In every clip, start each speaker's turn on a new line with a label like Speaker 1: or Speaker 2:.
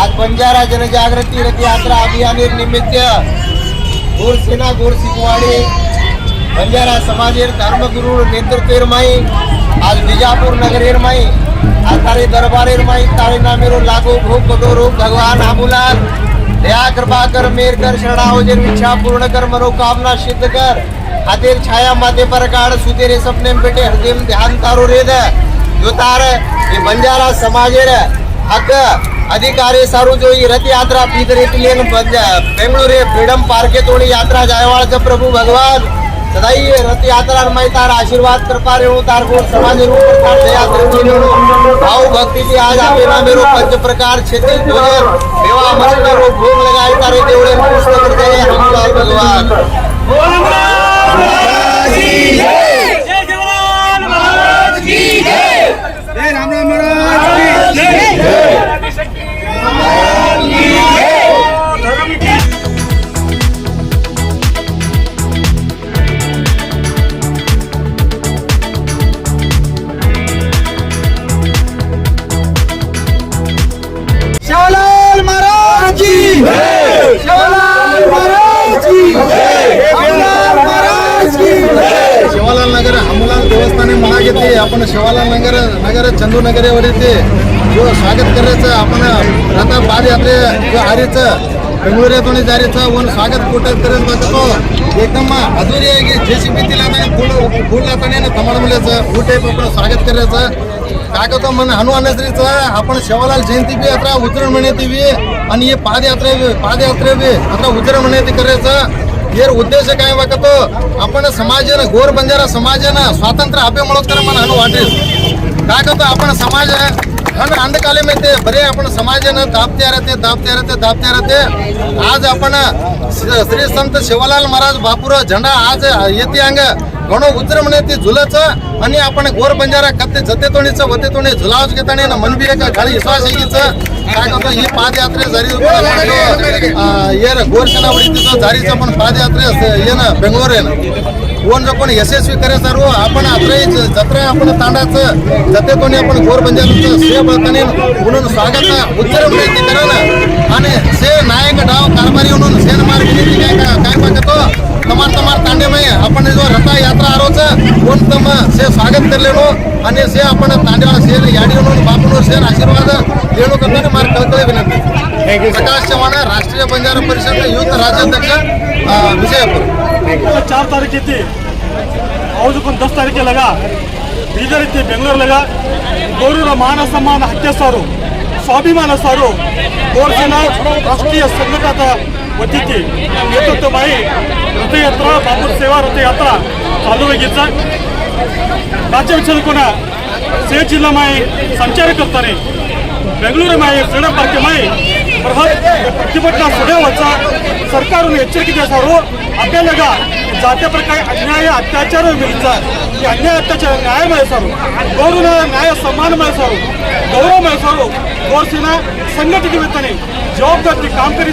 Speaker 1: आज बंजारा जनजागृती रथ यात्रा अभियान निमित्त गोरसेना गोरसिंगवाडी बंजारा समाजेर धर्मगुरु नेतृत्वेर माई आज बिजापूर नगरेर माई आज तारे दरबारेर माई तारे नामेरो लागू भोग कटोरो भगवान आमुलाल દયા કૃપા કર, મેર કર, શરણાઓ જેર ઈચ્છા પૂર્ણ કર, મનોકામના સિદ્ધ કર. ખાતેર છાયા માથે પર કાળ સુતે રે સપને બેટે હૃદયમ ધ્યાન તારું રે દે. જો તારે એ બંજારા સમાજે રે હક, અધિકારી સારું જોઈ, રથ યાત્રા પીધર એટલે બેંગલુરે ફ્રીડમ પાર્કે તોડી યાત્રા જાયવાળ છે પ્રભુ ભગવાન. સદાય રથ યાત્રા રમાય તારા આશીર્વાદ કરતા તાર કોણ સમાજ યાત્રા दया दृष्टी रेणू भाव भक्ति की आज आपे ना मेरो पंच प्रकार क्षेत्र भोजन देवा मस्त रो भोग लगाई तारे देवळे पुष्प करते
Speaker 2: आपण शिवाला नगर नगर चंदू नगर येते जो स्वागत करायचं आपण आता पादयात्रे जो आरेचं ಬೆಂಗಳೂರಿನ ಜಾರಿತ ಒಂದು ಸ್ವಾಗತ ಕೂಟ ಕರೆಸ್ಬೇಕು ಏಕಮ್ಮ ಅದ್ದೂರಿಯಾಗಿ ಜೆ ಸಿ ಬಿ ತಿಲಾತಾನೆ ಕೂಡ ಕೂಡ್ಲಾತಾನೆ ತಮಾಡ ಮೇಲೆ ಸರ್ ಊಟ ಪಾಪಡ ಸ್ವಾಗತ ಕರೆ ಸರ್ काका तर मन हनुमान श्रीच आपण शेवालाल जयंती बी आता उतरण म्हणे बी आणि हे पादयात्रे पादयात्रे बी आता उतरण म्हणायची करायचं. ಇದರ ಉದ್ದೇಶ ಕಾಯಬೇಕತ್ತು ಅಪ್ಪನ ಸಮಾಜನ ಗೋರ್ ಬಂಜಾರ ಸಮಾಜನ ಸ್ವಾತಂತ್ರ್ಯ ಅಪೆ ಮಾಡೋದ್ಕರ ಮನ ಹಣ್ಣು ವಾಟ್ರಿ ಕಾಕತ್ತು ಅಪ್ಪನ ಸಮಾಜ ಹಣ್ಣು ಅಂಧಕಾಲ ಐತೆ ಬರೀ ಅಪ್ಪನ ಸಮಾಜನ ದಾಪ್ತಾ ಇರತ್ತೆ ದಾಪ್ತಾ ಇರತ್ತೆ ದಾಪ್ತಾ ಇರತ್ತೆ आज आपण श्री संत शिवलाल महाराज बापूर झेंडा आज येते अंग ઘણો ती ઝૂલે છે અને આપણે ગોર બંજારા ખાતે જતે તોણી છે વતે તોણી ઝુલાવ જ અને મન બી એક काय વિશ્વાસ થઈ ગઈ છે. કારણ કે એ પાદયાત્રે જારી पण ಘೋಷಣೆ ಹೊಡಿತಿದ್ದು ಜಾರಿ ಚಪ್ಪನ ಪಾದಯಾತ್ರೆ ಏನ ಬೆಂಗಳೂರೇನ ओन आपण यशस्वी करे सर्व आपण आत्रे जत्रा आपण तांडाचं जत्रेतोनी आपण घोर बंजाचं से बळकणी म्हणून स्वागत उच्चर विनंती करा आणि से नायक डाव कारभारी म्हणून सेन मार्ग काय काय मागतो तम से स्वागत करलेलो आणि से आपण तांड्याला सेन याडी म्हणून बापूनवर सेन आशीर्वाद देणू करताना मार कळकळे विनंती प्रकाश चव्हाण राष्ट्रीय बंजारा परिषद युथ राज्याध्यक्ष अं, विजयपूर
Speaker 3: चार तारीख येते ಅವದಕ್ಕೊಂದು ದಸ್ ತಾರೀಕಿಗೆ ಲಗ ಬೀದರ್ ಇತ್ತು ಬೆಂಗಳೂರು ಲಗ ಗೌರವ ಮಾನ ಸಮ್ಮಾನ ಹತ್ಯೆ ಸ್ವಾಭಿಮಾನ ಸಾರು ಗೋರ್ಜನ ರಾಷ್ಟ್ರೀಯ ಸಂಘಟದ वतीची नेतृत्व बाई रथयात्रा बापूर सेवा रथयात्रा चालू व्हायचं राज्य विचार कोना सेठ जिला माय संचार करता नहीं बेंगलुरु माय सेना पर के माय प्रभाव प्रतिबंधना सुधे वचा सरकार उन्हें अच्छे की जैसा रो अपने लगा जातियाँ पर अन्याय अत्याचार हो गयी अन्याय अत्याचार न्याय में ऐसा हो ना न्याय सम्मान में ऐसा हो गौरु में ऐसा हो गौर सेना
Speaker 4: संगठित काम करी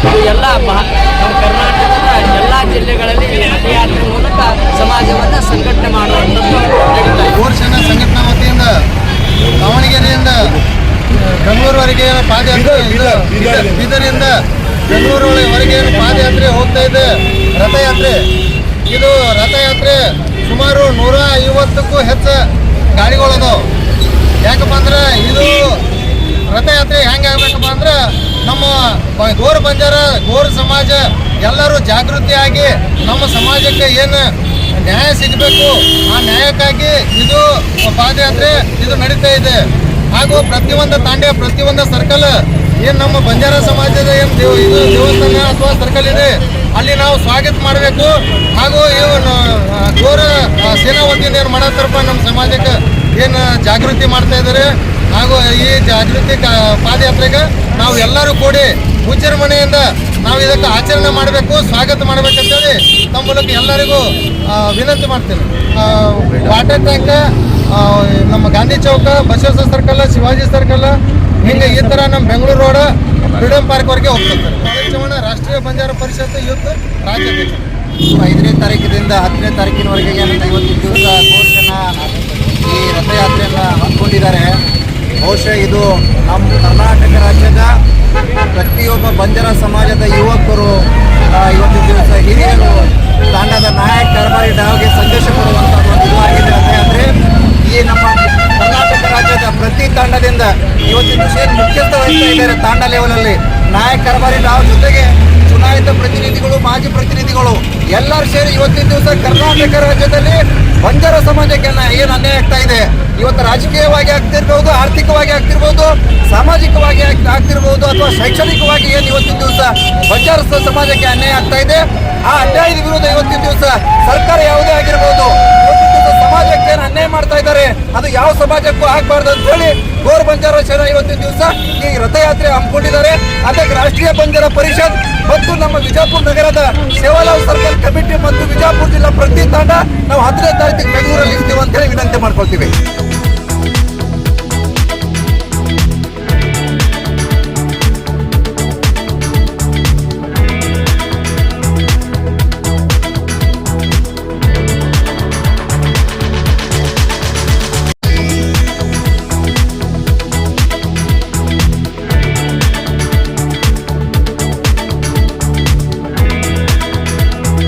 Speaker 4: ಇದು ಎಲ್ಲ ನಮ್ಮ ಕರ್ನಾಟಕದ ಎಲ್ಲ ಜಿಲ್ಲೆಗಳಲ್ಲಿ ಈ ರಥಯಾತ್ರೆ ಮೂಲಕ ಸಮಾಜವನ್ನು ಸಂಘಟನೆ ಮಾಡುವಂಥದ್ದು ನಡೀತಾ
Speaker 2: ಜನ ಸಂಘಟನಾ ವತಿಯಿಂದ ದಾವಣಗೆರೆಯಿಂದ ಬೆಂಗಳೂರುವರೆಗೆ ಪಾದಯಾತ್ರೆ ಇದು. ಬೀದರ್- ಬೀದರಿಂದ ಬೆಂಗಳೂರುವರೆಗೆ ಏನು ಪಾದಯಾತ್ರೆ ಹೋಗ್ತಾ ಇದೆ. ರಥಯಾತ್ರೆ. ಇದು ರಥಯಾತ್ರೆ ಸುಮಾರು ನೂರ ಐವತ್ತಕ್ಕೂ ಹೆಚ್ಚು ಗಾಡಿಗಳದು. ಯಾಕಪ್ಪ ಅಂದ್ರೆ ಇದು ರಥಯಾತ್ರೆ ಹೆಂಗಾಗಬೇಕಪ್ಪ ಆಗ್ಬೇಕಪ್ಪ ಅಂದ್ರೆ ನಮ್ಮ ಗೋರ್ ಬಂಜಾರ ಗೋರ್ ಸಮಾಜ ಎಲ್ಲರೂ ಜಾಗೃತಿಯಾಗಿ ನಮ್ಮ ಸಮಾಜಕ್ಕೆ ಏನು ನ್ಯಾಯ ಸಿಗಬೇಕು ಆ ನ್ಯಾಯಕ್ಕಾಗಿ ಇದು ಪಾದಯಾತ್ರೆ ಇದು ನಡೀತಾ ಇದೆ. ಹಾಗೂ ಪ್ರತಿಯೊಂದು ತಾಂಡ್ಯ ಪ್ರತಿಯೊಂದು ಸರ್ಕಲ್ ಏನು ನಮ್ಮ ಬಂಜಾರ ಸಮಾಜದ ಏನು ದೇವ ಇದು ದೇವಸ್ಥಾನ ಅಥವಾ ಸರ್ಕಲ್ ಇದೆ ಅಲ್ಲಿ ನಾವು ಸ್ವಾಗತ ಮಾಡಬೇಕು. ಹಾಗೂ ಇವನು ಆ, ಸೇನಾ ವತಿಯಿಂದ ಏನು ಮಾಡತ್ತಾರಪ್ಪ ನಮ್ಮ ಸಮಾಜಕ್ಕೆ? ಏನು ಜಾಗೃತಿ ಮಾಡ್ತಾ ಇದ್ದಾರೆ ಹಾಗೂ ಈ ಜಾಗೃತಿ ಪಾದಯಾತ್ರೆಗೆ ನಾವು ಎಲ್ಲರೂ ಕೂಡಿ ಪೂಜ್ಯರ ನಾವು ಇದಕ್ಕೆ ಆಚರಣೆ ಮಾಡಬೇಕು, ಸ್ವಾಗತ ಮಾಡಬೇಕಂತೇಳಿ ತಮ್ಮ ಮೂಲಕ ಎಲ್ಲರಿಗೂ ವಿನಂತಿ ಮಾಡ್ತೇನೆ. ವಾಟರ್ ಟ್ಯಾಂಕ್ ನಮ್ಮ ಗಾಂಧಿ ಚೌಕ, ಬಸವೇಶ್ವರ ಸರ್ಕಲ್ ಶಿವಾಜಿ ಸರ್ಕಲ್ ಹಿಂಗೆ ಈ ಥರ ನಮ್ಮ ಬೆಂಗಳೂರು ರೋಡ್ ಫ್ರೀಡಮ್ ಪಾರ್ಕ್ವರೆಗೆ ಹೋಗ್ತಾರೆ ರಾಷ್ಟ್ರೀಯ ಬಂಜಾರ ಪರಿಷತ್ ಯೂತ್ ರಾಜ್ಯಾಧ್ಯಕ್ಷ
Speaker 1: ಐದನೇ ತಾರೀಕಿನಿಂದ ಹತ್ತನೇ ತಾರೀಕಿನವರೆಗೆ ಏನಂತ ಇವತ್ತು ದಿವಸ ಈ ರಥಯಾತ್ರೆಯನ್ನು ಹಮ್ಮಿಕೊಂಡಿದ್ದಾರೆ. ಬಹುಶಃ ಇದು ನಮ್ಮ ಕರ್ನಾಟಕ ರಾಜ್ಯದ ಪ್ರತಿಯೊಬ್ಬ ಬಂಜರ ಸಮಾಜದ ಯುವಕರು ಇವತ್ತಿನ ದಿವಸ ಹಿರಿಯರು, ತಾಂಡದ ನಾಯಕ ಕರ್ಬಾರಿ ಡಾವ್ಗೆ ಸಂದೇಶ ಕೊಡುವಂಥ ಒಂದು ಆಗಿದೆ ರಥಯಾತ್ರೆ ಈ ನಮ್ಮ ಕರ್ನಾಟಕ ರಾಜ್ಯದ ಪ್ರತಿ ತಾಂಡದಿಂದ ಇವತ್ತಿನ ದಿವಸ ಮುಖ್ಯಸ್ಥ ವಹಿಸ್ತಾ ಇದ್ದಾರೆ ತಾಂಡ ಲೆವೆಲಲ್ಲಿ ನಾಯಕ ಕರ್ಬಾರಿ ಡಾವ್ ಜೊತೆಗೆ ಚುನಾಯಿತ ಪ್ರತಿನಿಧಿಗಳು, ಮಾಜಿ ಪ್ರತಿನಿಧಿಗಳು ಎಲ್ಲರೂ ಸೇರಿ ಇವತ್ತಿನ ದಿವಸ ಕರ್ನಾಟಕ ರಾಜ್ಯದಲ್ಲಿ ಬಂಜರ ಸಮಾಜಕ್ಕೆ ನ- ಏನು ಅನ್ಯಾಯ ಆಗ್ತಾ ಇದೆ ಇವತ್ತು ರಾಜಕೀಯವಾಗಿ ಆಗ್ತಿರ್ಬೋದು, ಆರ್ಥಿಕವಾಗಿ ಆಗ್ತಿರ್ಬೋದು, ಸಾಮಾಜಿಕವಾಗಿ ಆಗ್- ಆಗ್ತಿರ್ಬೋದು ಅಥವಾ ಶೈಕ್ಷಣಿಕವಾಗಿ ಏನು ಇವತ್ತಿನ ದಿವಸ ಬಂಜಾರಸ್ಥ ಸಮಾಜಕ್ಕೆ ಅನ್ಯಾಯ ಆಗ್ತಾ ಇದೆ, ಆ ಅನ್ಯಾಯದ ವಿರುದ್ಧ ಇವತ್ತಿನ ದಿವಸ ಸರ್ಕಾರ ಯಾವುದೇ ಆಗಿರ್ಬೋದು ಇವತ್ತಿನ ದಿವಸ ಸಮಾಜಕ್ಕೆ ಏನು ಅನ್ಯಾಯ ಮಾಡ್ತಾ ಇದ್ದಾರೆ ಅದು ಯಾವ ಸಮಾಜಕ್ಕೂ ಆಗ್ಬಾರ್ದು ಅಂತ ಹೇಳಿ ಗೋರ್ ಬಂಜಾರ ಶರಣ ಇವತ್ತಿನ ದಿವಸ ಈ ರಥಯಾತ್ರೆ ಹಮ್ಮಿಕೊಂಡಿದ್ದಾರೆ. ಅದಕ್ಕೆ ರಾಷ್ಟ್ರೀಯ ಬಂಜಾರ ಪರಿಷತ್ ಮತ್ತು ನಮ್ಮ ವಿಜಯಪುರ ನಗರದ ಸೇವಾಲಾಲ್ ಸರ್ಕಲ್ ಕಮಿಟಿ ಮತ್ತು ವಿಜಯಪುರ ಜಿಲ್ಲಾ ಪ್ರತಿ ತಂಡ ನಾವು ಹತ್ತನೇ ತಾರೀಕಿಗೆ ಬೆಂಗಳೂರಲ್ಲಿ ಇರ್ತೀವಿ ಅಂತ ಹೇಳಿ ವಿನಂತಿ ಮಾಡ್ಕೊಳ್ತೀವಿ.